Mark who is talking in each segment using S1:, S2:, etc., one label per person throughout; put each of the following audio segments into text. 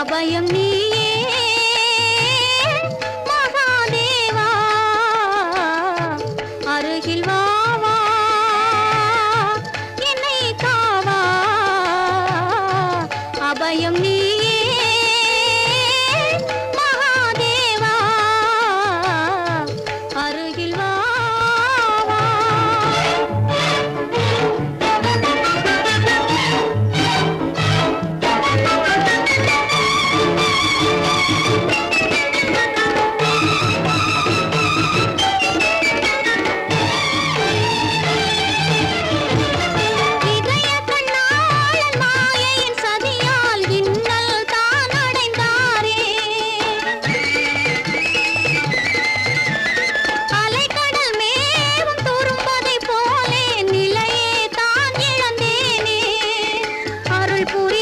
S1: அபயம் நீ ফুল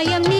S1: சாயம் நீ